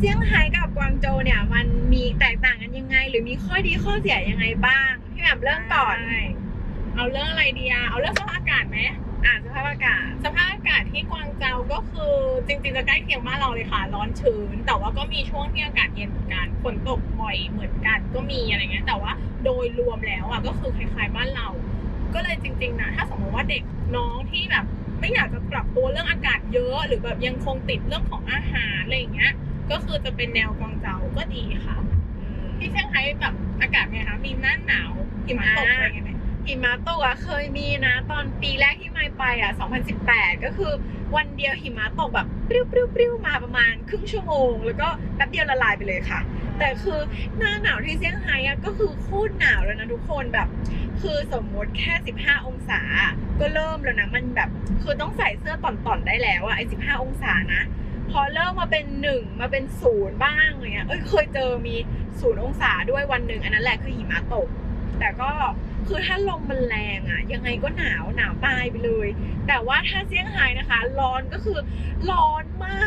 เซี่ยงไฮ้กับกวางโจวเนี่ยมันมีแตกต่างกันยังไง หรือมีข้อดีข้อเสียยังไงบ้างพี่แหม่มเริ่มก่อนใช่เอาเรื่องอะไรดีอะเอาเรื่องสภาพอากาศไหมอ่านสภาพอากาศ สภาพอากาศที่กวางเจาก็คือจริงๆจะใกล้เคียงบ้านเราเลยค่ะ ร้อนชื้น แต่ว่าก็มีช่วงที่อากาศเย็นเหมือนกันฝนตกบ่อยเหมือนกันก็มีอะไรเงี้ยแต่ว่าโดยรวมแล้วอะก็คือคล้ายๆบ้านเรา ก็เลยจริงๆนะถ้าสมมติว่าเด็กน้องที่แบบไม่อยากจะปรับตัวเรื่องอากาศเยอะ หรือแบบยังคงติดเรื่องของอาหารอะไรอย่างเงี้ย ก็คือจะเป็นแนวกวางเจาก็ดีค่ะ ที่เซี่ยงไฮ้แบบอากาศไงคะ มีหน้าหนาวหิมะตกอะไรอย่างเงี้ยไหมหิมะตกอะเคยมีนะ ตอนปีแรกที่ไม่ไปอะ2018 ก็คือวันเดียวหิมะตกแบบปริ้วปริ้วปริ้วมาประมาณครึ่งชั่วโมง แล้วก็แป๊บเดียวละลายไปเลยค่ะ แต่คือหน้าหนาวที่เซี่ยงไฮ้อะก็คือโคตรหนาวแล้วนะทุกคนแบบ คือสมมติแค่ 15 องศา ก็เริ่มแล้วนะมันแบบ คือต้องใส่เสื้อต่อนๆได้แล้วอะไอ้15 องศานะ พอเริ่มมาเป็นหนึ่งมาเป็นศูนย์บ้างอะไรเงี้ยเอ้ยเคยเจอมีศูนย์องศาด้วยวันหนึ่งอันนั้นแหละคือหิมะตก แต่ก็คือถ้าลมมันแรงอะยังไงก็หนาวหนาวตายไปเลย แต่ว่าถ้าเซี่ยงไฮ้นะคะ ร้อนก็คือร้อนมา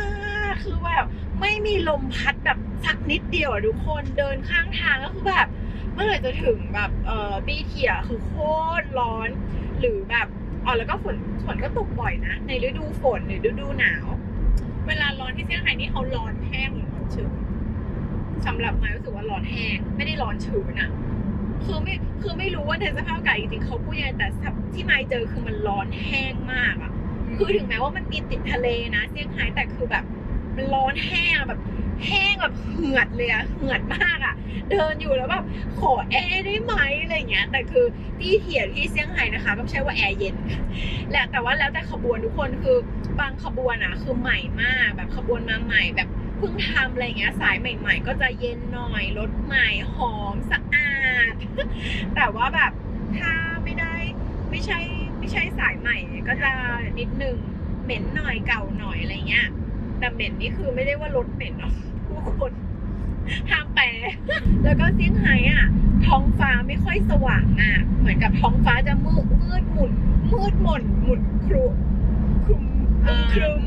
กคือแบบไม่มีลมพัดแบบสักนิดเดียวทุกคนเดินข้างทางก็คือแบบ เมื่อไหร่จะถึงแบบเอ่อตีเทียคือโคตรร้อน หรือแบบอ๋อแล้วก็ฝนฝนก็ตกบ่อยนะ ในฤดูฝนหรือฤดูหนาว เวลาร้อนที่เซี่ยงไฮ้นี่เขาร้อนแห้งหรือร้อนชื้นสำหรับไม้รู้สึกว่าร้อนแห้งไม่ได้ร้อนชื้นอะคือไม่คือไม่รู้ว่าในสภาพอากาศจริงๆเขาพูดยังไงแต่ที่ไม้เจอคือมันร้อนแห้งมากอะคือถึงแม้ว่ามันมีติดทะเลนะเซี่ยงไฮ้แต่คือแบบมันร้อนแห้งอะแบบแห้งแบบเหือดเลยอะเหือดมากอะเดินอยู่แล้วแบบขอแอร์ได้ไหมอะไรเงี้ย แต่คือที่เถียที่เซี่ยงไฮ้นะคะ ก็ไม่ใช่ว่าแอร์เย็นแหละแต่ว่าแล้วแต่ขบวนทุกคนคือ บางขบวนอะคือใหม่มาก แบบขบวนมาใหม่ แบบเพิ่งทำอะไรเงี้ยสายใหม่ ๆ ก็จะเย็นหน่อยรถใหม่หอมสะอาด แต่ว่าแบบถ้าไม่ได้ไม่ใช่ไม่ใช่สายใหม่เนี่ยก็จะนิดนึงเหม็นหน่อยเก่าหน่อยอะไรเงี้ยแต่เหม็นนี่คือไม่ได้ว่ารถเหม็นเนาะผู้คนห้ามแปลแล้วก็เซี่ยงไฮ้อะ ท้องฟ้าไม่ค่อยสว่างอะเหมือนกับท้องฟ้าจะมืดมืดหมุนมืดหม่นหมุนครุคลุม คลุมคลุม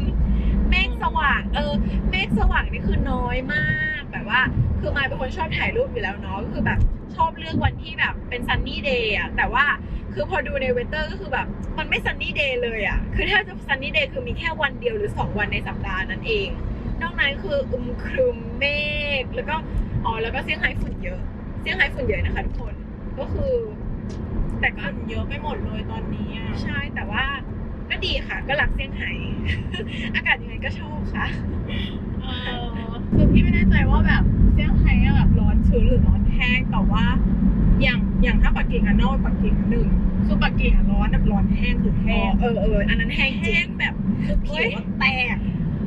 เมฆสว่าง เออ เมฆสว่างนี่คือน้อยมากแบบว่า คือมายเป็นคนชอบถ่ายรูปอยู่แล้วเนาะก็คือแบบชอบเลือกวันที่แบบเป็นซันนี่เดย์อะแต่ว่าคือพอดูในเวเตอร์ก็คือแบบ มันไม่ซันนี่เดย์เลยอะคือถ้าจะซันนี่เดย์คือมีแค่วันเดียวหรือสองวันในสัปดาห์นั้นเอง นอกนั้นคืออึมครึมเมฆแล้วก็อ๋อแล้วก็เซี่ยงไฮ้ฝุ่นเยอะเซี่ยงไฮ้ฝุ่นเยอะนะคะทุกคนก็คือ แต่ก็คนเยอะไปหมดเลยตอนนี้อะใช่แต่ว่า ก็ดีค่ะ ก็รักเซี่ยงไฮ้อากาศยังไงก็ชอบค่ะเออคือพี่ไม่แน่ใจว่าแบบเซี่ยงไฮ้อะแบบร้อนชื้นหรือร้อนแห้งแต่ว่าอย่างอย่างถ้าปักกิ่งอะนอกปักกิ่งอะหนึ่งคือปักกิ่งอะร้อนแบบร้อนแห้งคืออ๋แห้องเออเอออันนั้นแห้งจริแห้งงแบบคือผิวอะแตก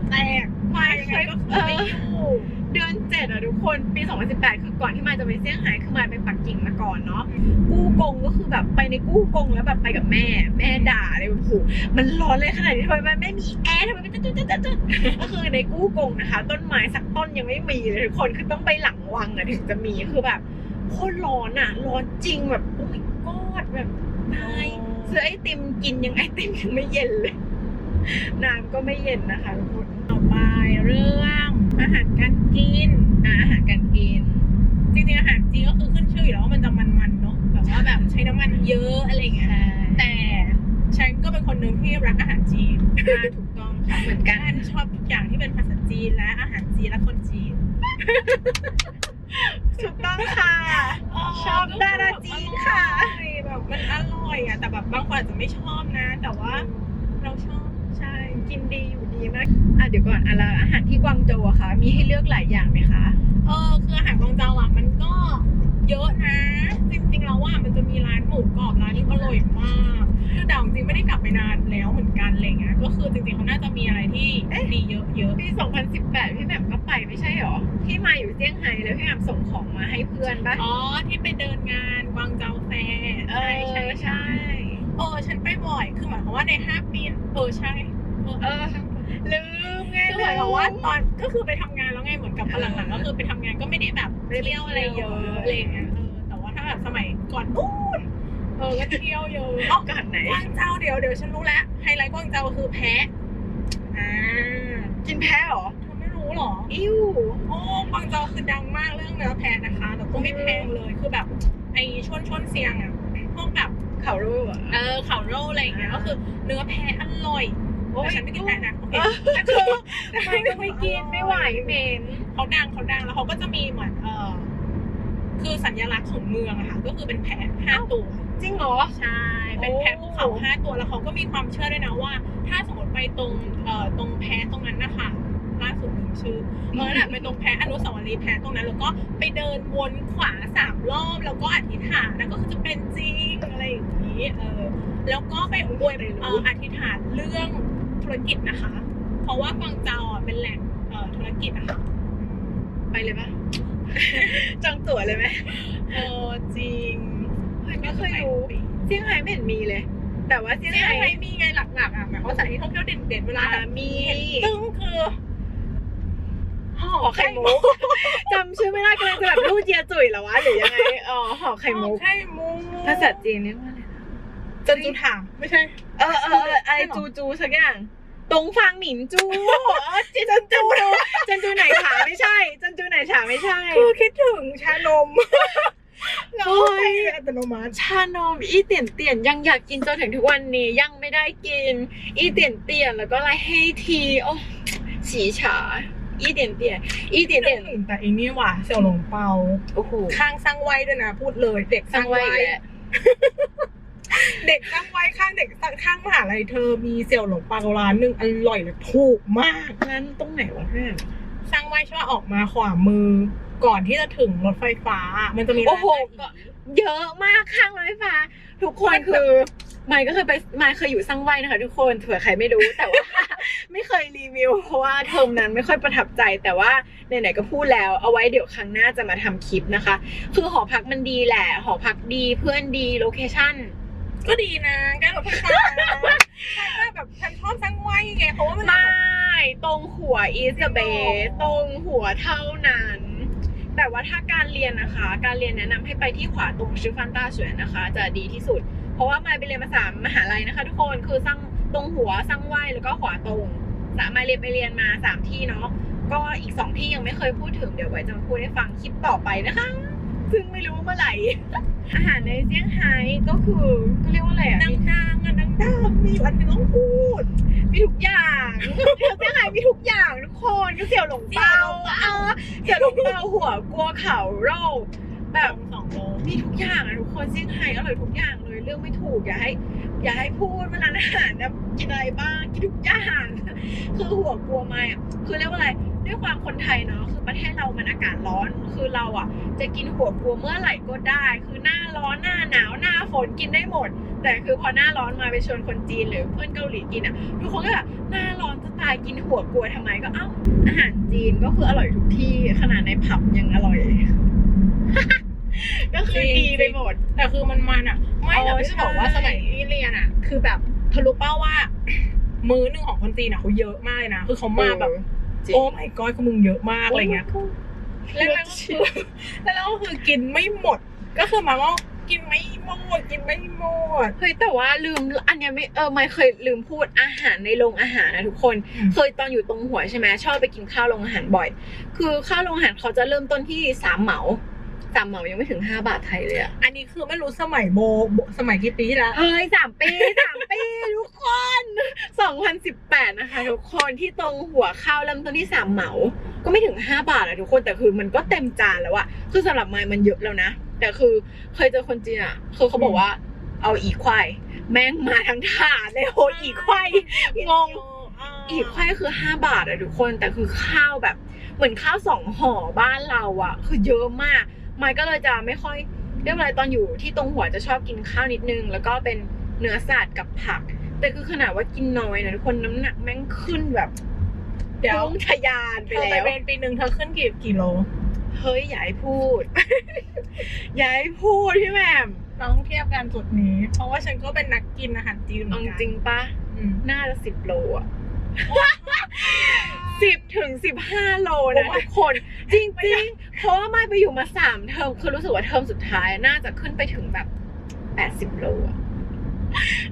แตกมายังไงก็คือไม่อยู่เดือนเจ็ดอะทุกคนปี 2018 คือก่อนที่มายจะไปเซี่ยงไฮ้คือมายไปปักกิ่งมาก่อนเนาะกู้กงก็คือแบบไปในกู้กงแล้วแบบไปกับแม่ แม่ด่าเลยแบบโอ้โหมันร้อนเลยขนาดนี้ทำไมมันไม่มีแอร์ทำไมมันจุดจุดจุดจุดก็คือในกู้กงนะคะ ต้นไม้สักต้นยังไม่มีเลยทุกคนคือต้องไปหลังวังอะถึงจะมีคือแบบโคตรร้อนอะร้อนจริงแบบโอ้ยกอดแบบตายซื้อไอติมกินยังไอติมยังไม่เย็นเลยน้ำก็ไม่เย็นนะคะทุกคน ต่อไปเรื่องอาหารการกินอ่าอาหารการกิน จริงๆอาหารจีนก็คือขึ้นชื่ออยู่แล้วว่ามันจะมันๆเนาะแบบว่าแบบใช้น้ำมันเยอะอะไรอย่างเงี้ย แต่ฉันก็เป็นคนหนึ่งที่รักอาหารจีนอ่าถูกต้องค่ะเหมือนกันฉันชอบทุกอย่างที่เป็นภาษาจีนและอาหารจีนและคนจีน ถูกต้องค่ะ ชอบดาราจีนค่ะอร่อยแบบมันอร่อยอะแต่แบบบางคนอาจจะไม่ชอบนะ แต่ว่าเราชอบใช่ กินดีอยู่ดีมากอะเดี๋ยวก่อนอะแล้วอาหารที่กวางโจวอะคะมีให้เลือกหลายอย่างไหมคะเออคืออาหารกวางเจาอะมันก็เยอะนะ จริงๆแล้วว่ามันจะมีร้านหมูกรอบร้านนี้อร่อยมากคือแต่จริงๆไม่ได้กลับไปนานแล้วเหมือนกันอะไรเงี้ยก็คือจริงๆเขาน่าจะมีอะไรที่เอ๊ะดีเยอะเยอะปี 2018 พี่แหม่มก็ไปไม่ใช่หรอที่มาอยู่เซี่ยงไฮ้แล้วพี่แหม่มส่งของมาให้เพื่อนปะอ๋อที่ไปเดินงานกวางเจาแฟร์เอใช่อใช่ใช่เออฉันไปบ่อยคือหมายความว่าในห้าปีเออใช่ เออเออลืมไงคือหมายความว่าตอนก็คือไปทำงานแล้วไงเหมือนกับหลังๆก็คือไปทำงานก็ไม่ได้แบบเที่ยวอะไรเยอะอะไรเงี้ยเออแต่ว่าถ้าแบบสมัยก่อนนู้นเออก็เที่ยวเยอะอ๋อก่อนไหน กวางเจาเดี๋ยวเดี๋ยวฉันรู้แล้วไฮไลท์กวางเจาคือแพะอ่ากินแพ้หรอ เธอไม่รู้เหรอ อิ้วโอ้กวางเจาคือดังมากเรื่องเนื้อแพะนะคะ แต่ก็ไม่แพงเลย คือแบบไอชนชนเซียงอะพวกแบบเขารู้อะเออเขาโร่อะไรอย่างเงี้ย ก็คือเนื้อแพะอร่อย แต่ฉันไม่กินแพะนะโอเคแต่คือไม่ก็ไม่กินไม่ไหวเหม็นเขาดังเขาดังแล้วเขาก็จะมีเหมือนเออคือสัญลักษณ์ของเมืองอะค่ะก็คือเป็นแพะห้าตัวจริงเหรอใช่เป็นแพะภูเขาห้าตัวแล้วเขาก็มีความเชื่อด้วยนะว่า ถ้าสมมติไปตรงเอ่อตรงแพะตรงนั้นนะคะล่าสุดลืมชื่อเออน่ะไปตรงแพะอนุสาวรีย์แพะตรงนั้น แล้วก็ไปเดินวนขวาสามรอบแล้วก็อธิษฐานนะก็คือจะเป็นจริงอะไรอย่างนี้เออแล้วก็ไปอวยเอ่ออธิษฐานเรื่อง ธุรกิจนะคะ เพราะว่ากวางเจาอะเป็นแหล่งเอ่อธุรกิจอะค่ะไปเลยปะ จองตั๋วเลยไหมเออจริงไม่เคยรู้เซี่ยงไฮ้ไม่เห็นมีเลย แต่ว่าเซี่ยงเซี่ยงไฮ้ไฮ้มีไงหลักๆอะหมายความว่าสถานที่ท่องเที่ยวเด่นๆเวลาอ่าแบบมีเห็นตึ้งคือห่อไข่มุกจำชื่อไม่ได้กำลังจะแบบรูดเจียจุ๋ยเหรอวะหรือยังไงอ๋อห่อไข่มุกไข่มุกภาษาจีนเรียกว่าอะไรนะ จันจุถาม ไม่ใช่ เออเออเออไอจูจูสักอย่าง ตรงฟางหมินจูอ๋อจันจันจูจันจูไหนถาไม่ใช่ จันจูไหนถาไม่ใช่ คือคิดถึงชานมแล้วโอ้ยไปอัตโนมัติชานมอีเตียนเตียนยังอยากกินจนถึงทุกวันนี้ยังไม่ได้กิน อีเตียนเตียนแล้วก็อะไรให้ทีโอ้สีฉาอีเตียนเตียนอีเตียนเตียนถึงแต่อีนี่ว่ะเสี่ยวหลงเปาโอ้โหข้างสร้างไว้ด้วยนะพูดเลย เด็กสสร้าร้างงไว้ไว้อีกแล้ว เด็กสร้างไว้ข้างเด็กข้างมหาลัยเธอมีเสี่ยวหลงเปาร้านหนึ่งอร่อยเลยถูกมากงั้นตรงไหนวะเพื่อนสร้างไว้ใช่ว่าออกมาขวามือ ก่อนที่จะถึงรถไฟฟ้า มันจะมีร้านโอ้โหอาหารเยอะมากข้างรถไฟฟ้า ทุกคนคือไมค์ก็เคยไปไมค์เคยอยู่ซังไว้นะคะ ทุกคนเผื่อใครไม่รู้แต่ว่า ไม่เคยรีวิว เพราะว่าเทอมนั้นไม่ค่อยประทับใจแต่ว่าไหนๆก็พูดแล้วเอาไว้เดี๋ยวครั้งหน้าจะมาทำคลิปนะคะ คือหอพักมันดีแหละ หอพักดีเพื่อนดีโลเคชั่น ก็ดีนะใกล้รถไฟฟ้าใช่แบบฉันชอบสร้างไว้ไงเพราะว่ามัน ไม่ ตรงหัวอีสเบตรงหัวเท่านั้น แต่ว่าถ้าการเรียนนะคะ การเรียนแนะนำให้ไปที่ขวาตรงชื่อฟันต้าสวนนะคะ จะดีที่สุด เพราะว่ามาไปเรียนมาสามมหาลัยนะคะ ทุกคนคือสร้างตรงหัวสร้างไหวแล้วก็ขวาตรงสามมาเรียนไปเรียนมาสามที่เนาะก็อีกสองที่ยังไม่เคยพูดถึงเดี๋ยวไว้จะมาพูดให้ฟังคลิปต่อไปนะคะ ซึ่งไม่รู้เมื่อไหร่ อาหารในเซี่ยงไฮ้ก็คือก็เรียกว่าอะไรอะดังๆอะดังๆมีอยู่อันหนึงต้องพูดมีทุกอย่างเซี่ยงไฮ้มีทุกอย่างทุกคนก็เสี่ยวหลงเปาเออเสี่ยวหลงเปาหัวกัวเขาโร่แบบสองโลมีทุกอย่างอะทุกคนเซี่ยงไฮ้อร่อยทุกอย่างเลยเรื่องไม่ถูกอย่าให้อย่าให้พูดว่าร้านอาหารนะกินอะไรบ้างกินทุกอย่างคือหัวกลัวไม่อะคือเรียกว่าอะไร ด้วยความคนไทยเนาะคือประเทศเรามันอากาศร้อน คือเราอะ จะกินหัวกลัวเมื่อไหร่ก็ได้ คือหน้าร้อนหน้าหนาวหน้าฝนกินได้หมด แต่คือพอหน้าร้อนมาไปชวนคนจีนหรือเพื่อนเกาหลีกินอะทุกคนก็แบบหน้าร้อนจะตายกินหัวกลัวทำไมก็เอ้าอาหารจีนก็คืออร่อยทุกที่ขนาดในผับยังอร่อยก็คือดีไปหมด แต่คือมันมันอะ ไม่แต่อ๋อพี่จะบอกว่าใช่สมัยที่เรียนอะ คือแบบทะลุเป้าว่า มื้อหนึ่งของคนจีนอะเขาเยอะมากเลยนะ คือเขามาแบบ จริง โอ้ my god คือมึงเยอะมากอะไรเงี้ยแล้วเราก็คือแล้วเราก็คือกินไม่หมด ก็คือหมายว่ากินไม่หมดกินไม่หมด เฮ้ยแต่ว่าลืมอันเนี้ยไม่เออไม่เคยลืมพูดอาหารในโรงอาหารนะทุกคน อืม เคยตอนอยู่ตรงหัวใช่ไหมชอบไปกินข้าวโรงอาหารบ่อย คือข้าวโรงอาหารเขาจะเริ่มต้นที่สามเหมา สามเหมายังไม่ถึงห้าบาทไทยเลยอะอันนี้คือไม่รู้สมัยโบโบสมัยกี่ปีที่แล้ว เฮ้ยสามปีสามปี ทุกคนสองพันสิบแปดนะคะ ทุกคนที่ตรงหัวข้าวเริ่มต้นที่สามเหมา ก็ไม่ถึงห้าบาทอะทุกคนแต่คือมันก็เต็มจานแล้วอะคือสำหรับไมค์มันเยอะแล้วนะ แต่คือเคยเจอคนจีนอะคือเขาบอกว่าเอาอีควายแม่งมาทั้งถาดเลยโหอีควายงง อีกไข่คือห้าบาทอะทุกคนแต่คือข้าวแบบ เหมือนข้าวสองห่อบ้านเราอะคือเยอะมากไมค์ก็เลยจะไม่ค่อยเรียกว่าอะไรตอนอยู่ที่ตรงหัวจะชอบกินข้าวนิดนึง แล้วก็เป็นเนื้อสัตว์กับผัก แต่คือขนาดว่ากินน้อยนะทุกคนน้ำหนักแม่งขึ้นแบบเดี๋ยวพุ่งทะยานไปเธอไปแล้วเรียนปีหนึ่งเธอขึ้นกี่กิโลเฮ้ยอย่าให้พูด อย่าให้พูดพี่แหม่มเราต้องเทียบกันจุดนี้ เพราะว่าฉันก็เป็นนักกินอาหารจีนเหมืเอาอนจกันริงปะอืมน่าจะสิบโลอะสิบถึงสิบห้าโลนะโอ้ยทุกคน จริงๆ เพราะว่าไม่ไปอยู่มาสามเทอมคือรู้สึกว่าเทอมสุดท้ายน่าจะขึ้นไปถึงแบบแปดสิบโลอะ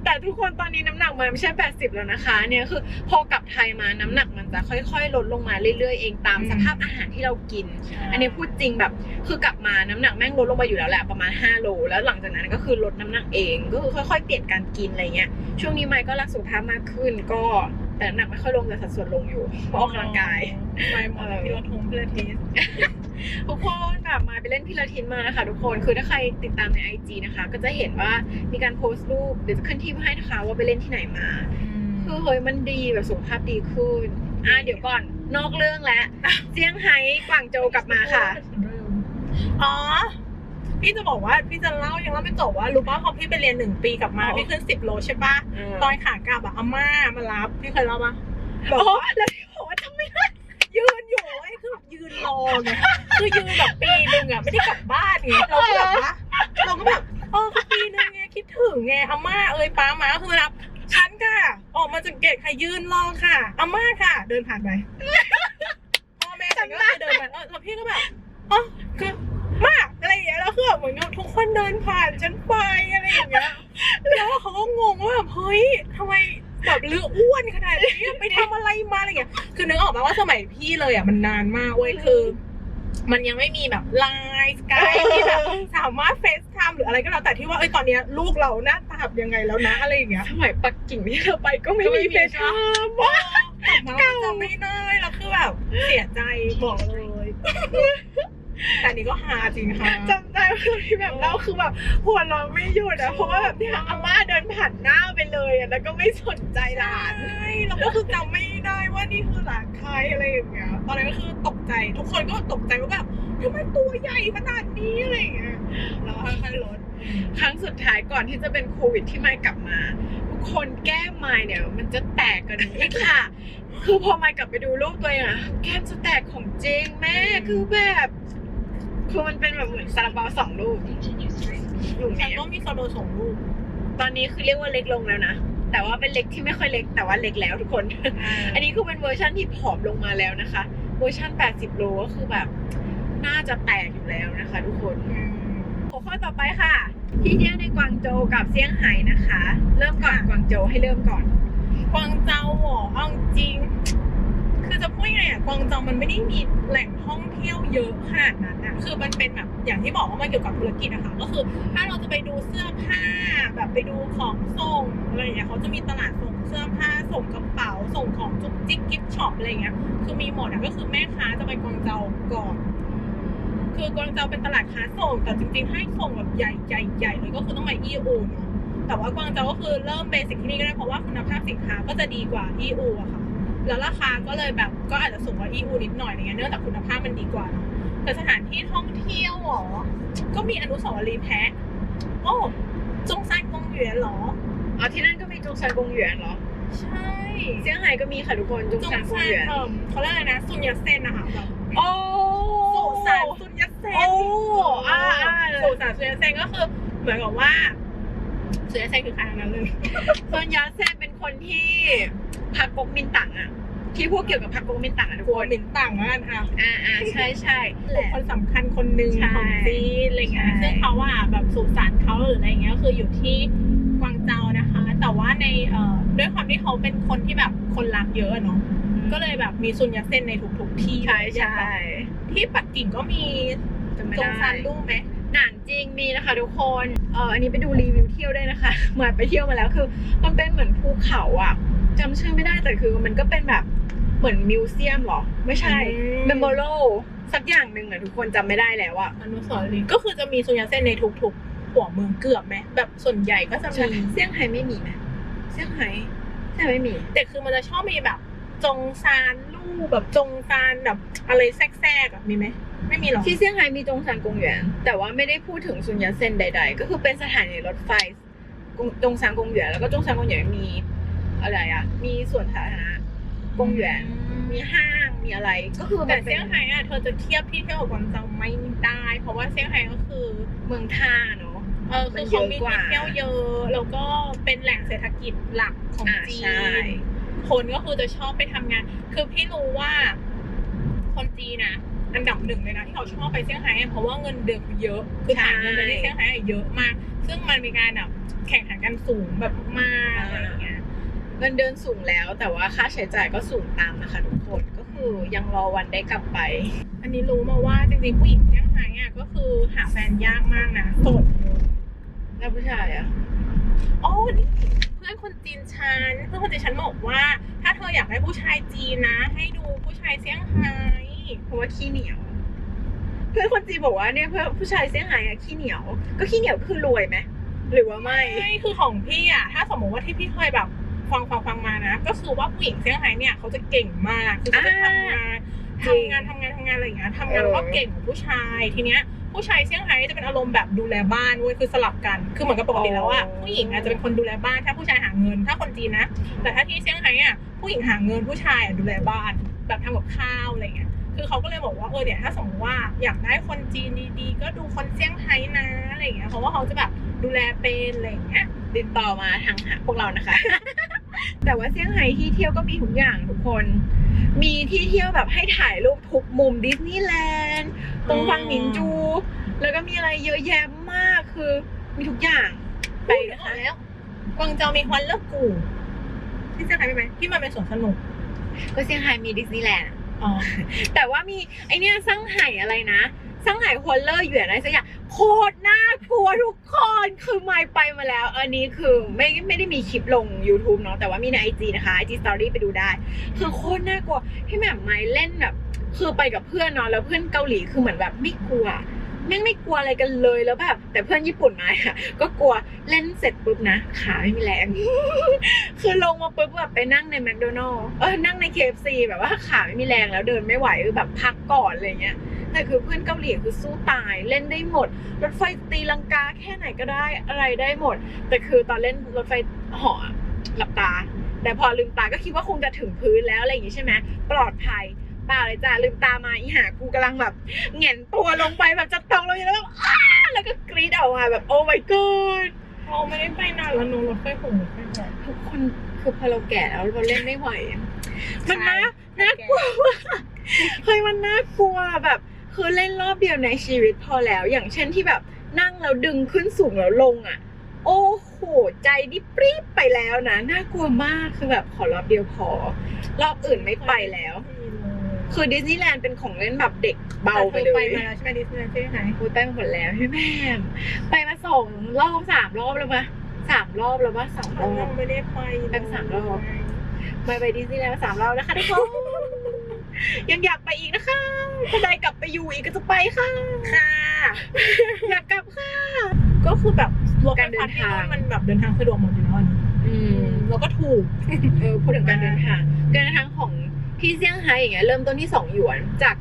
แต่ทุกคนตอนนี้น้ำหนักมันไม่ใช่ 80 แล้วนะคะ เนี่ยคือพอกลับไทยมาน้ำหนักมันจะค่อย ๆ ลดลงมาเรื่อยๆเองตามอืมสภาพอาหารที่เรากิน อันนี้พูดจริงแบบคือกลับมาน้ำหนักแม่งลดลงไปอยู่แล้วแหละประมาณ 5 โล แล้วหลังจากนั้นก็คือลดน้ำหนักเองก็คือค่อย ๆ เปลี่ยนการกินอะไรเงี้ยช่วงนี้ไมค์ก็รักสุขภาพมากขึ้นก็ แต่น้ำหนักไม่ค่อยลงแต่สัดส่วนลงอยู่เพราะออกกำลังกายไปหมดเลยพิลาทงพิลาทิสทุกคนแบบมาไปเล่นพิลาทินมานะคะทุกคนคือถ้าใครติดตามใน IG นะคะ ก็จะเห็นว่ามีการโพสต์รูปเดี๋ยวจะขึ้นที่ให้นะคะ ว่าไปเล่นที่ไหนมาคือเฮ้ยมันดีแบบสุขภาพดีขึ้นอะเดี๋ยวก่อนนอกเรื่องแล้วเซี่ยงไฮ้กวางโจวกลับมาค่ะอ๋อ พี่จะบอกว่าพี่จะเล่ายังเล่าไม่จบว่ารู้ป่ะพอพี่ไปเรียนหนึ่งปีกลับมาอ๋อพี่ขึ้นสิบโลใช่ป่ะตอนขากลับอะอาม่ามารับพี่เคยเล่าปะบอ๋อกอว่าแล้วพี่บอกว่าทำไมได้ยืนอยู่ไอ้คือยืนรอไงคือยืนแบบปีหนึ่งอะไม่ได้กลับบ้านไงเราก็แบบว่าเราก็แบบเออคือปีหนึ่งไงคิดถึงไงอาม่าเอ้ยป้ามาคือมารับฉันค่ะ ออกมาจากเกตค่ะยืนรอค่ะอาม่าค่ะ เดินผ่านไปพ่อแม่ฉันก็เดินไปแล้วแล้วพี่ก็แบบอ๋อคือ มากอะไรอย่างเงี้ยแล้วคือแบบเหมือนกับทุกคนเดินผ่านฉันไปอะไรอย่างเงี้ยแล้วเขาก็งงว่าแบบเฮ้ยทำไมแบบเลืออ้วนขนาดนี้ไปทำอะไรมาอะไรอย่างเงี้ยคือนึกออกมาว่าสมัยพี่เลยอะมันนานมากเว้ยคือ มันยังไม่มีแบบไลน์สกายที่แบบสามารถเฟซไทม์หรืออะไรก็แล้วแต่ที่ว่าเอ้ยตอนเนี้ยลูกเราหน้าตาแบบยังไงแล้วนะอะไรอย่างเงี้ยสมัยปักกิ่งที่เราไปก็ไม่ก็ไม่มีมีเฟซไทม์ว้ากลับมาแล้วจำไม่ได้แล้วคือแบบเสียใจบอกเลย แต่อันนี้ก็ฮาจริงค่ะจำได้ว่าที่แบบเราคือแบบหัวเราะไม่หยุดอะเพราะว่าแบบเนี่ยอาม่าเดินผ่านหน้าไปเลยอะแล้วก็ไม่สนใจหลาน ใช่แล้วก็คือจำไม่ได้ว่านี่คือหลานใครอะไรอย่างเงี้ย ตอนนั้นก็คือตกใจ ทุกคนก็ตกใจว่าแบบทำไมตัวใหญ่ขนาดนี้อะไรอย่างเงี้ยแล้วค่อยๆลด ครั้งสุดท้ายก่อนที่จะเป็นโควิดที่ไม่กลับมา ทุกคนแก้มไม้เนี่ย มันจะแตกกันนี้ค่ะ คือพอไม่กลับไปดูรูปตัวเองอะแก้มจะแตกของจริงแม่คือแบบ คือมันเป็นแบบเหมือนซาลาเปาสองลูกอยู่ฉันเนี่ยก็มีโซโลส่งรูปตอนนี้คือเรียกว่าเล็กลงแล้วนะ แต่ว่าเป็นเล็กที่ไม่ค่อยเล็กแต่ว่าเล็กแล้วทุกคน อันนี้คือเป็นเวอร์ชันที่ผอมลงมาแล้วนะคะ เวอร์ชัน80 โลก็คือแบบ น่าจะแตกอยู่แล้วนะคะ ทุกคนอืมหัวข้อต่อไปค่ะ ที่เที่ยวในกวางโจวกับเซี่ยงไฮ้นะคะ เริ่มก่อนกวางโจวให้เริ่มก่อน กวางเจาเหรอเอาจริง คือจะพูดยังไงอะกวางเจามันไม่ได้มีแหล่งท่องเที่ยวเยอะขนาดนั้นอะคือมันเป็นแบบอย่างที่บอกว่ามันเกี่ยวกับธุรกิจอะค่ะก็คือถ้าเราจะไปดูเสื้อผ้าแบบไปดูของส่งอะไรอย่างเงี้ยเขาจะมีตลาดส่งเสื้อผ้าส่งกระเป๋าส่งของจุกจิกกิฟช็อปอะไรอย่างเงี้ยคือมีหมดอะก็คือแม่ค้าจะไปกวางเจาก่อนคือกวางเจาเป็นตลาดค้าส่งแต่จริงๆให้ส่งแบบใหญ่ใหญ่ใหญ่เลยก็คือต้องไปอีอูเนาะแต่ว่ากวางเจาก็คือเริ่มเบสิกที่นี่ก็ได้เพราะว่าคุณภาพสินค้าก็จะดีกว่า EU อะค่ะ แล้วราคาก็เลยแบบก็อาจจะสูงกว่า EU นิดหน่อยอะไรเงี้ยเนื่องจากคุณภาพมันดีกว่าเนอะแต่สถานที่ท่องเที่ยวเหรอ ก็มีอนุสาวรีย์แพะโอ้จงซานกงเหวียนเหรออ๋อที่นั่นก็มีจงซานกงหยวนเหรอ ใช่เซี่ยงไฮ้ก็มีค่ะทุกคนจงจงซานกงซานหยวนเอ่อเขาเรียกอะไรนะซุนยัตเซนนะคะแบบโอ้สุสานซุนยัตเซนโอ้อ่าอ่าสุสานซุนยัตเซนก็คือเหมือนกับว่า ซุนยัตเซนคือใครทั้งนั้นเลยส่วนยาเซนเป็นคนที่พักกกมินตั๋งอะที่พูดเกี่ยวกับพักกกมินตั๋งอะทุกกลัควหมินต่างแล้วกันอะอ่าอ่าใช่ใช่แหบุคละคลสำคัญคนหนึ่งใช่ของจีนอะไรเงี้ยใช่ซึ่งเขาว่าแบบสุสานเขาหรืออะไรเงี้ยก็คืออยู่ที่กวางเจานะคะ แต่ว่าในเอ่อด้วยความที่เขาเป็นคนที่แบบคนรักเยอะอะเนาะก็เลยแบบมีซุนยัตเซนในทุกๆที่ใช่ใช่ที่ปักกิ่งก็มีจำไม่จงได้ซานลู่ไหม หนานจริงมีนะคะทุกคนเอออันนี้ไปดูรีวิวเที่ยวได้นะคะเหมือนไปเที่ยวมาแล้วคือ มันเป็นเหมือนภูเขาอะจำชื่อไม่ได้แต่คือมันก็เป็นแบบเหมือนมิวเซียมเหรอ ไม่ใช่เมมโมโลสักอย่างหนึ่งอะทุกคนจำไม่ได้แล้วอะอนุสาวรีย์ก็คือจะมีซุนยัตเซนในทุกๆ หัวเมืองเกือบไหมแบบส่วนใหญ่ก็จะใช่มีเซี่ยงไฮ้ไม่มีไหมเซี่ยงไฮ้ใช่ไม่มี แต่คือมันจะชอบมีแบบ จงซานลู่แบบจงซานแบบอะไรแทรกๆอะมีไหม ไม่มีหรอที่เซี่ยงไฮ้มีจงซานกงหยวนแต่ว่าไม่ได้พูดถึงซุนยัตเซนใด ๆ ก็คือเป็นสถานีรถไฟกงจงซานกงหยวนแล้วก็จงซานกงหยวนมีอะไรอะมีส่วนสาธารณะกงหยวนมีห้างมีอะไรก็คือแต่มันเป็เซี่นยงไฮ้อะเธอจะเทียบที่เที่ยวกับกวางเจาไม่ได้ เพราะว่าเซี่ยงไฮ้ก็คือเมืองท่าเนาะเออมัคืนอเยเขาอะมีกว่าที่เที่ยวเยอะแล้วก็เป็นแหล่งเศรษฐกิจหลักของอ่าจีใช่นคนก็คือจะชอบไปทำงาน คือพี่รู้ว่าคนจีนนะ อันดับหนึ่งเลยนะที่เขาชอบไปเซี่ยงไฮ้อะเพราะว่าเงินเดือนเขาเยอะคือฐานเงินเดือนที่เซี่ยงไฮ้อะเยอะมาก ซึ่งมันมีการแบบแข่งขันกันสูงแบบมากอะไรอย่างเงี้ยเงินเดือนสูงแล้วแต่ว่าค่าใช้จ่ายก็สูงตามนะคะทุกคนก็คือยังรอวันได้กลับไป อันนี้รู้มาว่าจริงๆผู้หญิงเซี่ยงไฮ้อะก็คือหาแฟนยากมากนะโสดเยอะแล้วผู้ชายอะอ๋อนี่เพื่อนคนจีนฉันเพื่อนคนจีนฉันบอกว่า ถ้าเธออยากได้ผู้ชายจีนนะ ให้ดูผู้ชายเซี่ยงไฮ้ เพราะว่าขี้เหนียว เพื่อนคนจีนบอกว่าเนี่ยเพื่อนผู้ชายเซี่ยงไฮ้อะขี้เหนียว ก็ขี้เหนียวคือรวยไหมหรือว่าไม่ ไม่คือของพี่อะถ้าสมมติว่าที่พี่เคยแบบฟังฟังฟังมานะ ก็คือว่าผู้หญิงเซี่ยงไฮ้เนี่ยเขาจะเก่งมากคือเขาจะทำงานจริงทำงานทำงานทำงานอะไรอย่างเงี้ยทำงานแล้วก็เก่งกว่าผู้ชายทีเนี้ยผู้ชายเซี่ยงไฮ้จะเป็นอารมณ์แบบดูแลบ้านเว้ยคือสลับกันคือเหมือนกับปกติแล้วอะผู้หญิงอาจจะเป็นคนดูแลบ้านถ้าผู้ชายหาเงิน ถ้าคนจีนนะ แต่ถ้าที่เซี่ยงไฮ้อะผู้หญิงหาเงินผู้ชายอะดูแลบ้าน แบบทำกับข้าวอะไรเงี้ย คือเขาก็เลยบอกว่าเออเนี่ยถ้าสมมติว่าอยากได้คนจีนดีๆ ก็ดูคนเซี่ยงไฮ้นะอะไรเงี้ยเพราะว่าเขาจะแบบดูแลเป็นอะไรเงี้ยติดต่อมาทางหาพวกเรานะคะ แต่ว่าเซี่ยงไฮ้ที่เที่ยวก็มีทุกอย่างทุกคน มีที่เที่ยวแบบให้ถ่ายรูปทุกมุมดิสนีย์แลนด์ตรงฟังหมินจู แล้วก็มีอะไรเยอะแยะมากคือมีทุกอย่างไปไปนะนะคะคะแล้วกวางเจามีควันเลิกกูที่เซี่ยงไฮ้มีไหมที่มันเป็นสวนสนุกก็เซี่ยงไฮ้มีดิสนีย์แลนด์ อ๋อแต่ว่ามีไอเนี้ยซังไห่อะไรนะซังไห่ฮอลเลอร์อยู่อะไรสักอย่างโคตรน่ากลัวทุกคนคือไม่ไปมาแล้ว อันนี้คือไม่ไม่ได้มีคลิปลง YouTube เนาะแต่ว่ามีใน IG นะคะ IG Story ไปดูได้ คือโคตรน่ากลัวพี่แหม่มไม่เล่นแบบ คือไปกับเพื่อนเนาะแล้วเพื่อนเกาหลีคือเหมือนแบบไม่กลัว แม่งไม่กลัวอะไรกันเลยแล้วแบบแต่เพื่อนญี่ปุ่นมาค่ะ ก็กลัวเล่นเสร็จปุ๊บนะขาไม่มีแรง คือลงมาปุ๊บแบบไปนั่งในแมคโดนัลล์เออนั่งใน KFC แบบว่าขาไม่มีแรงแล้วเดินไม่ไหวคือแบบพักก่อนอะไรเงี้ยแต่คือเพื่อนเกาหลีคือสู้ตายเล่นได้หมด รถไฟตีลังกาแค่ไหนก็ได้อะไรได้หมด แต่คือตอนเล่นรถไฟหอหลับตา แต่พอลืมตาก็คิดว่าคงจะถึงพื้นแล้วอะไรอย่างงี้ใช่ไหมปลอดภัย เปล่าเลยจ้าลืมตามาอีหากูกำลังแบบเหงียนตัวลงไปแบบจะตกลงไปแล้วแบบอ้าแล้วก็กรีดออกมาแบบโอ้ my god เราไม่ได้ไปนานแล้วหนูรถไฟหงรถไฟหงทุกคนคือพอเราแก่แล้วเราเล่นไม่ไหวมันน่าใช่น่ากลัวมากเฮ้ยมันน่ากลัวแบบ คือเล่นรอบเดียวในชีวิตพอแล้ว อย่างเช่นที่แบบนั่งแล้วดึงขึ้นสูงแล้วลงอะ โอ้โหใจดิปรีบไปแล้วนะน่ากลัวมากคือแบบขอรอบเดียวพอ รอบอื่นไม่ไปแล้ว คือดิสนีย์แลนด์เป็นของเล่นแบบเด็กเบาไปเลไปยมาแล้วใช่ไหมดิสนีย์ใช่ไหมกูไปมาหมดแล้วพี่แม่มไปมาสองรอบสามรอบแล้วปะสามรอบแล้วปะสองรเราอบไม่ได้ไปเป็นสามรอบไปไปดิสนีย์แลนด์มาสามรอบนะคะทุกคนยังอยากไปอีกนะคะถ้าได้กลับไปอยู่อีกก็จะไปค่ะค่ะอยากกลับค่ะ ก็คือแบบรถไฟการเดิฟ้านที่ทางนู่นมันแบบเดินทางสะดวกหมดอยู่แล้วอะเนอะอืมแล้วก็ถูกเออพูดถึงการเดินทางการเดินทางของ ที่เซี่ยงไฮ้อย่างเงี้ยเริ่มต้นที่สองหยวน จาก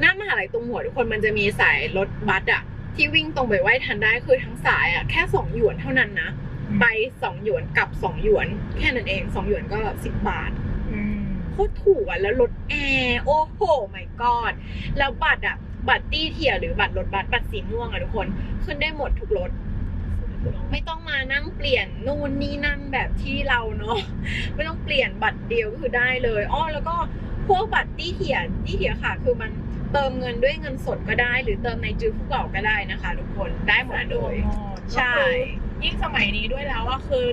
หน้ามหาลัยตรงหัวทุกคนมันจะมีสายรถบัสอะที่วิ่งตรงไปไหว้ทันได้คือทั้งสายอะแค่สองหยวนเท่านั้นนะอืมไปสองหยวนกลับสองหยวน แค่นั้นเองสองหยวนก็สิบบาทอืมโคตรถูกอะแล้วรถแอร์โอ้โหไม่กอดแล้วบัตรอะบัตรตี้เทียหรือบัตรรถบัสบัตรสีม่วงอะทุกคน ขึ้นได้หมดทุกรถ ไม่ต้องมานั่งเปลี่ยนนู่นนี่นั่นแบบที่เราเนาะไม่ต้องเปลี่ยนบัตรเดียวก็คือได้เลยอ้อแล้วก็พวกบัตรตี้เทียตี้เทียค่ะ คือมันเติมเงินด้วยเงินสดก็ได้ หรือเติมในจื้อผู้เก่าก็ได้นะคะทุกคนได้หมดเลยใช่ ยิ่งสมัยนี้ด้วยแล้วอะคือ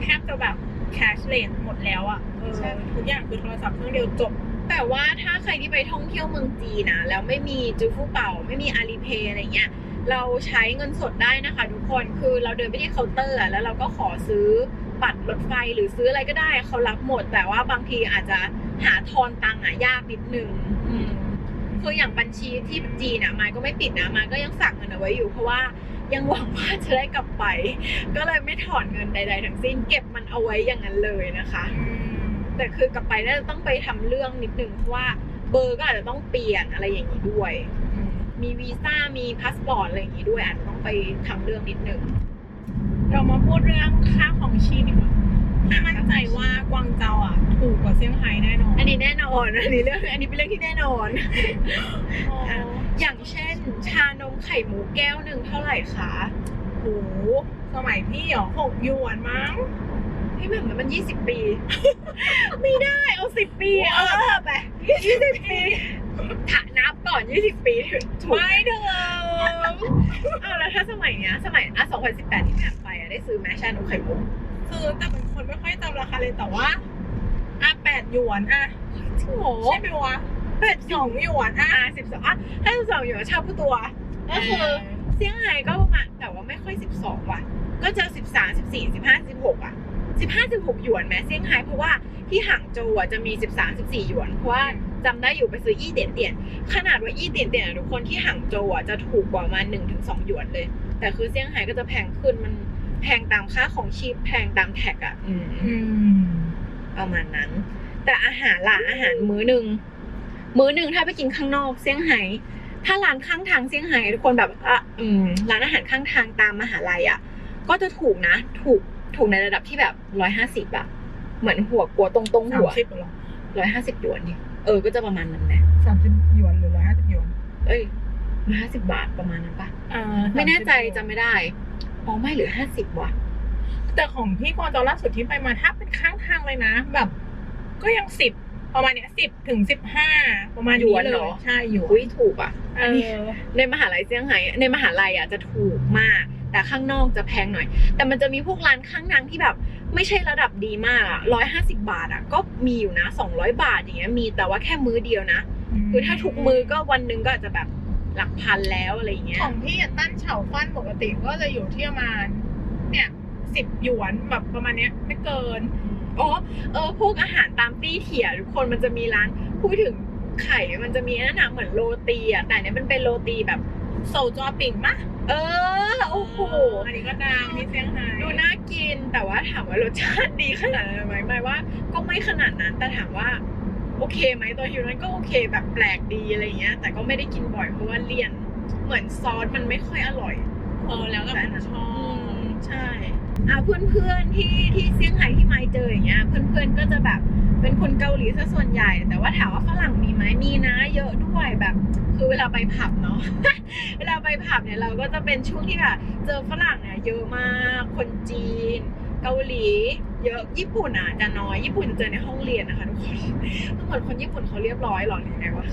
แทบจะแบบแคชเลสหมดแล้วอะเออใช่ทุกอย่างคือโทรศัพท์เครื่องเดียวจบ แต่ว่าถ้าใครที่ไปท่องเที่ยวเมืองจีนนะแล้วไม่มีจูฟูเป่า ไม่มีอาลีเพย์อะไรเงี้ย เราใช้เงินสดได้นะคะทุกคนคือเราเดินไปที่เคาน์เตอร์อะแล้วเราก็ขอซื้อบัตรรถไฟหรือซื้ออะไรก็ได้เขารับหมด แต่ว่าบางทีอาจจะหาทอนตังค์อะยากนิดนึงอืมคืออย่างบัญชีที่จีนอะมายก็ไม่ปิดนะมายก็ยังฝากเงินเอาไว้อยู่เพราะว่ายังหวังว่าจะได้กลับไป ก็เลยไม่ถอนเงินใด ๆ ทั้งสิ้นเก็บมันเอาไว้อย่างนั้นเลยนะคะ แต่คือกลับไปน่าจะต้องไปทำเรื่องนิดนึงเพราะว่าเบอร์ก็อาจจะต้องเปลี่ยนอะไรอย่างนี้ด้วย มีวีซ่ามีพาสปอร์ตอะไรอย่างนี้ด้วยอาจจะต้องไปทำเรื่องนิดนึงเรามาพูดเรื่องค่าของชีพดีกว่าพี่มั่นใจว่ากวางเจาอะ ถูกกว่าเซี่ยงไฮ้แน่นอน อันนี้แน่นอน อันนี้เรื่อง อันนี้เป็นเรื่องที่แน่นอนอ๋ออย่างเช่น ชานมไข่มุกแก้วหนึ่งเท่าไหร่คะโหสมัยพี่เหรอหกหยวนมั้ง พี่แบบนั้นมันยี่สิบปี ไม่ได้ เอาสิบปี เออไปยี่สิบปี ถ้านับก่อน 20 ปีถึงถูกไม่เดิมอ้าวแล้วถ้าสมัยเนี้ย สมัยอะ2018 ที่ผ่านไปอะได้ซื้อแมชชานมไข่มุกคือแต่เป็นคนไม่ค่อยจำราคาเลยแต่ว่าอะแปดหยวนอะจริงเหรอใช่ไหมวะแปดสองหยวนอะอะ12อะถ้า12อยู่กับชาวผู้ตัวก็คือเซี่ยงไฮ้ก็ประมาณแต่ว่าไม่ค่อย 12 ว่ะ ก็จะ13 14 15 16 อะ 15 16หยวนแม้เซี่ยงไฮ้เพราะว่าที่ห่างโจวอะจะมี 13 14หยวนเพราะว่าจำได้อยู่ไปซื้ออี้เตียนเตียนขนาดว่าอี้เตียนเตียนอะทุกคนที่ห่างโจวอะจะถูกกว่ามา1ถึง2หยวนเลย แต่คือเซี่ยงไฮ้ก็จะแพงขึ้นมันแพงตามค่าของชีพแพงตามแท็กอะอืมประมาณนั้น แต่อาหารละอาหารมื้อหนึ่งมื้อหนึ่งถ้าไปกินข้างนอกเซี่ยงไฮ้ถ้าร้านข้างทางเซี่ยงไฮ้ทุกคนแบบอะอืมร้านอาหารข้างทางตามมหาลัยอะ ก็จะถูกนะ ถูก ถูกในระดับที่แบบร้อยห้าสิบอะเหมือนหัวกัวตรงตรงๆสาหัมวสิบหรอร้อยห้าสิบหยวนดิเออก็จะประมาณนั้นแหละสามสิบหยวนหรือร้อยห้าสิบหยวนเอ้ยร้อยห้าสิบบาทประมาณนั้นปะอ่าไม่แน่ใจจำไม่ได้อ๋อไม่หรือห้าสิบว่ะ แต่ของพี่กวางตอนล่าสุดที่ไปมาถ้าเป็นข้างทางเลยนะ แบบ ก็ยังสิบ ประมาณเนี้ยสิบถึงสิบห้าประมาณหยนี้วนเลเหรอยใช่หยวนอุ้ยถูกอะ เออ ในมหาลัยเซี่ยงไฮ้ในมหาลัยอะจะถูกมาก แต่ข้างนอกจะแพงหน่อย แต่มันจะมีพวกร้านข้างทางที่แบบ ไม่ใช่ระดับดีมากร้อยห้าสิบาทอะก็มีอยู่นะสองร้อยบาทอย่างเงี้ยมีแต่ว่าแค่มื้อเดียวนะ คือถ้าทุกมือก็วันหนึ่งก็อาจจะแบบหลักพันแล้วอะไรอย่างเงี้ย ของพี่อะตั้นเฉาฟันปกติก็จะอยู่ที่ประมาณเนี่ยสิบหยวนแบบประมาณเนี้ยไม่เกิน อ๋อเออพวกอาหารตามตี้เถี่ยทุกคนมันจะมีร้านพูดถึงไข่มันจะมีนั่นนะเหมือนโรตีอะแต่อันเนี้ยมันเป็นโรตีแบบโซจอปิ่งมะเออโอ้โหอันนี้ก็ดังที่เซี่ยงไฮ้ดูน่ากินแต่ว่าถามว่ารสชาติดีขนาดนั้นไหมหมายว่า ก็ไม่ขนาดนั้นแต่ถามว่าโอเคไหมตัวฮิวนั้นก็โอเคแบบแปลกดีอะไรเงี้ย แต่ก็ไม่ได้กินบ่อยเพราะว่าเลี่ยนเหมือนซอสมันไม่ค่อยอร่อย เออแล้วแต่คนชออืบมใช่ อะเพื่อนๆที่ที่เซี่ยงไฮ้ที่ไม่เจออย่างเงี้ย เพื่อนๆก็จะแบบเป็นคนเกาหลีซะส่วนใหญ่ แต่ว่าถามว่าฝรั่งมีไหมมีนะ เยอะด้วยแบบคือเวลาไปผับเนาะเวลาไปผับเนี่ยเราก็จะเป็นช่วงที่แบบเจอฝรั่งเนี่ยเยอะมากคนจีน เกาหลี เยอะญี่ปุ่นอะจะน้อยญี่ปุ่นจะเจอในห้องเรียนนะคะทุกคนเหมือนคนญี่ปุ่นเขาเรียบร้อยหรอหรือไงวะ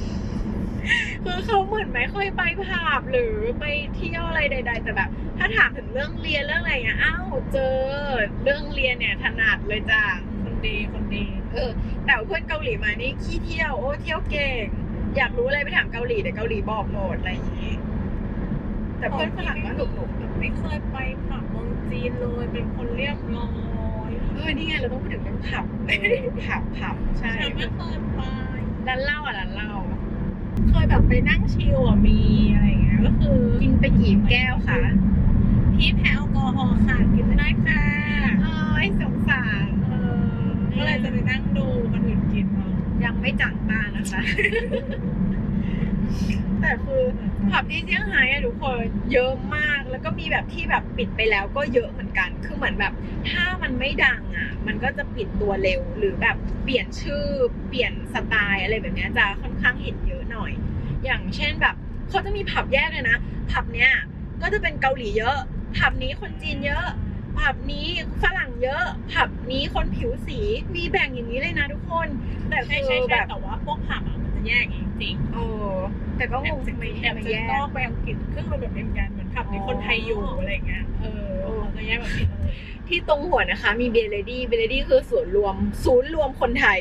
คือเขาเหมือนไม่ค่อยไปผับหรือไปเที่ยวอะไรใด ๆ แต่แบบ ถ้าถามถึงเรื่องเรียนเรื่องอะไรเงี้ยอ้าวเจอเรื่องเรียนเนี่ยถนัดเลยจ้าคนดีคนดี เออแต่ว่าเพื่อนเกาหลีมานี่ขี้เที่ยวโอ้เที่ยวเก่ง อยากรู้อะไรไปถามเกาหลีเดี๋ยวเกาหลีบอกโหมดอะไรอย่างงี้แต่เพื่อนฝรั่งก็หนุกหนุกแบบไม่เคยไปผับเมืองจีนเลยเป็นคนเรียบร้อยๆเออนี่ไงเราต้องพูดถึงเรื่องผับเออผับผับใช่ฉันไม่เคยไปร้านเหล้าอะร้านเหล้า เคยแบบไปนั่งชิลอะมีอะไรอย่างเงี้ยก็คือกินไปกี่แก้วคะพี่แพ้แอลกอฮอล์ค่ะกินไม่ได้ค่ะเอ้ยสงสารเออก็เลยจะไปนั่งดูคนอื่นกินเอายังไม่จังบ้านนะคะ แต่คือผับที่เซี่ยงไฮ้อะทุกคนเยอะมาก แล้วก็มีแบบที่แบบปิดไปแล้วก็เยอะเหมือนกัน คือเหมือนแบบ ถ้ามันไม่ดังอะ มันก็จะปิดตัวเร็ว หรือแบบเปลี่ยนชื่อเปลี่ยนสไตล์อะไรแบบเนี้ยจะค่อนข้างเห็นเยอะห น่อย อย่างเช่นแบบเขาจะมีผับแยกเลยนะ ผับเนี้ยก็จะเป็นเกาหลีเยอะ ผับนี้คนจีนเยอะ ผับนี้ฝรั่งเยอะ ผับนี้คนผิวสีมีแบ่งอย่างนี้เลยนะทุกคน แต่ใช่คืใช่อใช่แบบแต่ว่าพวกผับอะมันจะแยกเองจริงเออแต่ก็แองบงจะทำไมแอบทำไมจะแยต้อกไปอังกฤษครึ่งมันแบบเป็นกันเหมือนผับนี้คนไทยอยู่อะไรเงี้ยเออ เขาจะแยกแบบนี้เลยที่ตรงหัวนะคะ มีเบลเลดี้เบลเลดี้คือศูนย์รวม ศูนย์รวมคนไทย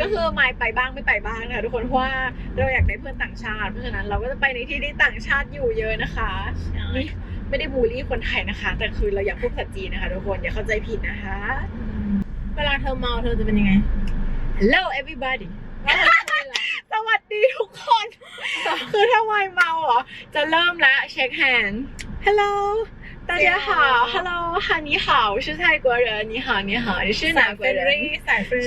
ก็คือมายไปบ้างไม่ไปบ้างนะคะทุกคนเพราะว่าเราอยากได้เพื่อนต่างชาติ เพราะฉะนั้นเราก็จะไปในที่ที่ต่างชาติอยู่เยอะนะคะใช่นี่ไม่ได้บูลลี่คนไทยนะคะ แต่คือเราอยากพูดภาษาจีนนะคะทุกคนอย่าเข้าใจผิดนะคะ เวลาเธอเมาเธอจะเป็นยังไง Hello everybody สวัสดีทุกคน คือถ้ามายเมาเหรอ จะเริ่มแล้วเช็คแฮนด์ Hello 大家好，Hello，哈，你好我，是泰国人，你好，你好，你是哪国人？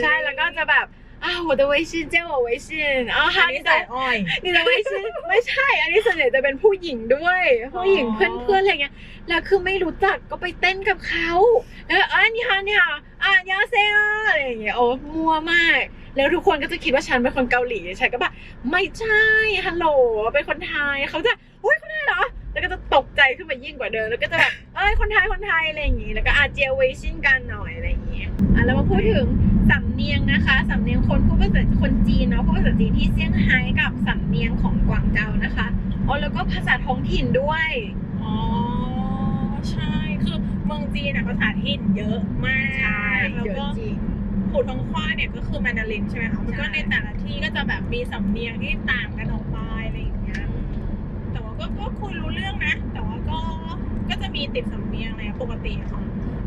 ใช่แล้วก็จะแบบอ่า我的微信借我微信อ่你的你的微信ไม่ใช่ อันนี้ส่วนใหญ่จะเป็นผู้หญิงด้วย ผู้หญิงเพื่อนๆอะไรเงี้ยแล้วคือไม่รู้จักก็ไปเต้นกับเขาแล้วอ่านี่ฮะนี่ฮะอ่ายาเซอะไรอย่างเงี้ยโอ้มัวมาก แล้วทุกคนก็จะคิดว่าฉันเป็นคนเกาหลีใช่ก็แบบไม่ใช่ฮัลโหลเป็นคนไทยเขาจะอุ้ยคนไทยเหรอ แล้วก็จะตกใจขึ้นมายิ่งกว่าเดิม แล้วก็จะแบบเอ้ยคนไทยคนไทยอะไรอย่างงี้ แล้วก็อาเจียเวชินกันหน่อยอะไรอย่างงี้อะแล้วมาพูดถึงสำเนียงนะคะ สำเนียงคนพูดภาษาคนจีนเนาะพูดภาษาจีนที่เซี่ยงไฮ้กับสำเนียงของกวางเจานะคะอ๋อแล้วก็ภาษาท้องถิ่นด้วย อ๋อใช่คือเมืองจีนอะภาษาถิ่นเยอะมากแล้วเยอะก็จริงผูทองคว้าเนี่ยก็คือแมนดารินใช่ไหมคะมันก็ใช่ในแต่ละที่ก็จะแบบมีสำเนียงที่ต่างกันออก ก็ก็คุยรู้เรื่องนะ แต่ว่าก็ก็จะมีติดสำเนียงอะไรปกติอะค่ะ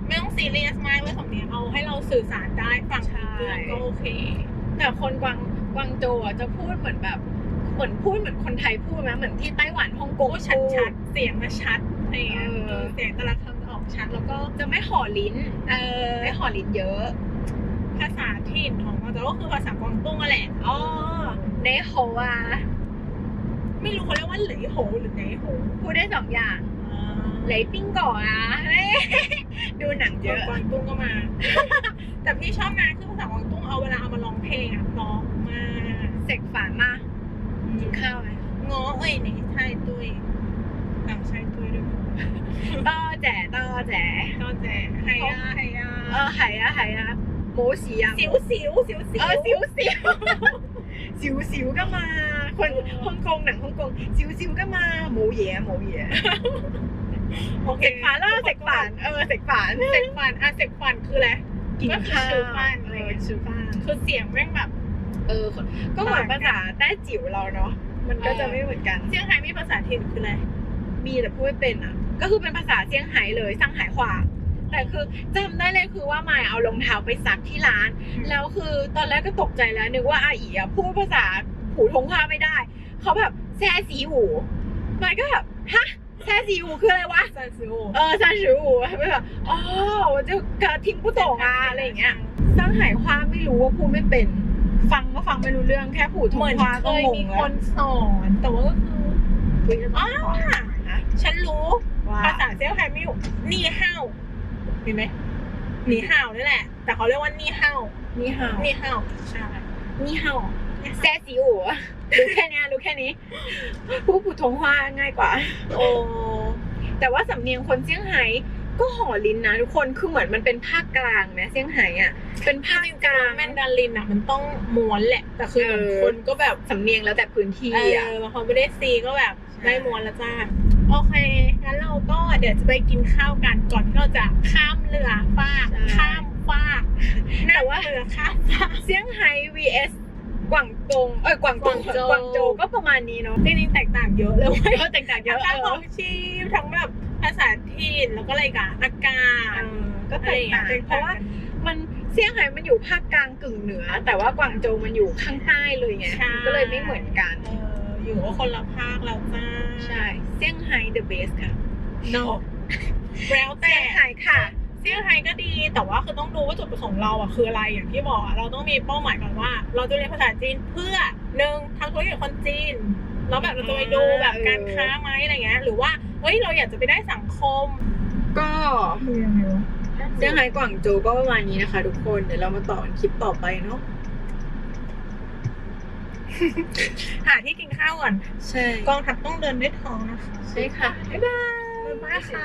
ไม่ต้องซีเรียสมากเรื่องสำเนียงเอาให้เราสื่อสารได้ฟังรู้เรื่องก็โอเค แต่คนกวางกวางโจวอะจะพูดเหมือนแบบ เหมือนพูดเหมือนคนไทยพูดไหมเหมือนที่ไต้หวันฮ่องกงพูดชัดพูชัดๆเสียงมาชัดอะไรอย่างเงี้ยเออเออเสียงแต่ละคำออกชัดแล้วก็จะไม่ห่อลิ้น เออไม่ห่อลิ้นเยอะภาษาถิ่นของเราแต่ก็คือภาษากวางตุ้งอะแหละอ๋อในโฮอะ ไม่รู้เขาเรียกว่าเหลยโหหรือไหนโหพูดได้สองอย่างอ่าเลยปิ้งก่ออะเฮ้ยดูหนังเยอะกวางตุ้งก็มา แต่พี่ชอบนะคือภาษากวางตุ้งเอาเวลาเอามาร้องเพลงอะเพราะมากเสกฝานมากินข้าวไหมง้อเอ้ยไหนใช่ตุ้ยต่างใช่ตุ้ยด้วยต้อแจ๋ต้อแจ๋ก็แจ๋ไฮยาไฮยาเออไหอะไหอะหมูสีอะสิวสิวสิวสิวเออสิวสิวสิวสิวก็มา คนฮ่องกงหนังฮ่องกงสิวสิวก็มาหมูเหย่หมูเหย่โอเคเสกฝานล่ะเสกฝานเออเสกฝานเสกฟันอะเสกฟันคืออะไรกินข้าวก็คือชื่อบ้านอะไรเออเงี้ยชื่อบ้านคือเสียงแม่งแบบ เออ ก็เหมือนภาษาแต้จิ๋วเราเนาะมันก็จะไม่เหมือนกันเซี่ยงไฮ้มีภาษาถิ่นคืออะไรมีแต่พูดไม่เป็นอะ ก็คือเป็นภาษาเซี่ยงไฮ้เลยสร้างไห้ขวาแต่คือจำได้เลยคือว่ามายเอารองเท้าไปซักที่ร้าน แล้วคือตอนแรกก็ตกใจแล้วนึกว่าอาอีอะพูดภาษา ผูทงคว้าไม่ได้ เขาแบบแซ่สีหูมายก็แบบฮะแซ่สีหูคืออะไรวะซาซิโอเออซาชิหูไม่แบบอ๋อ我就กระทิ้งผู้ตงอะอะไรอย่างเงี้ยสร้างหายความไม่รู้ว่าพูดไม่เป็น ฟังก็ฟังไม่รู้เรื่องแค่ผูทเหงมือนคว้าเคก็ยงงมีแล้คว นสอนแต่ว่าก็คือคุยกันต่ออ่านะฉันรู้ว่าภาษาเซี่ยงไฮ้ไม่อยู่นี่ห้าวเห็นไหมนี่ห้าวนี่แหละ แต่เขาเรียกว่านี่ห้าวนี่ฮาวนี่ห้าวใช่นี่ฮาว แซ่สีหูรู้แค่เนี้ยรู้แค่นี้พูดผูทงคว้าง่ายกว่า โอ้แต่ว่าสำเนียงคนเซี่ยงไฮ้ก็ห่อลิ้นนะทุกคนคือเหมือนมันเป็นภาคกลางนะเซี่ยงไฮ้อะเป็นภาคจริงกลางๆแมนดารินอะมันต้องม้วนแหละแต่คือเหมือนเออคนก็แบบสำเนียงแล้วแต่พื้นที่เออะอเขาไม่ได้ซีก็แบบใช่ได้ม้วนแล้วจ้าโอเค งั้นเราก็เดี๋ยวจะไปกินข้าวกันก่อนที่เราจะข้ามเรือฟากข้ามฟากนั่งเรือข้ามฟากเซี่ยงไฮ้ vs กวางตงเอ้ยกวางตงกวางโจว กวางโจวก็ประมาณนี้เนาะจริงๆแตกต่างเยอะเลยเว้ยเออแตกต่างเยทั้อะงเอด้านขอองชีพทั้งแบบภาษาถิ่นแล้วก็อะไรกันอากาศ ก็แตกต่างอไอย่ยเพราะว่ามันเซี่ยงไฮ้มันอยู่ภาคกลางกึ่งเหนือ แต่ว่ากวางโจวมันอยู่ข้างใต้เลยไงใช่ ก็เลยไม่เหมือนกัน เอออยู่ก็คนละภาคแล้วจ้าใช่เซี่ยงไฮ้ the best ค่ะ no แล้วแต่เซี่ยงไฮ้ค่ะ เซี่ยงไฮ้ก็ดี แต่ว่าคือต้องดูว่าจุดประสงค์เราอะคืออะไรอย่างที่บอกอะเราต้องมีเป้าหมายก่อนว่า เราจะเรียนภาษาจีนเพื่อหนึ่งทำธุรกิจกับคนจีนแล้วแบบเราจะไปดูแบบการค้าไหมอะไรเงี้ย หรือว่าเฮ้ยเราอยากจะไปได้สังคม ก็คือยังไงวะเซี่ยงไฮ้กวางโจวก็ประมาณนี้นะคะ ทุกคนเดี๋ยวเรามาต่อกันคลิปต่อไปเนาะหาที่กินข้าวก่อนใช่กองทัพต้องเดินด้วยท้องนะคะใช่ค่ะบ๊ายบายบ๊ายบายค่ะ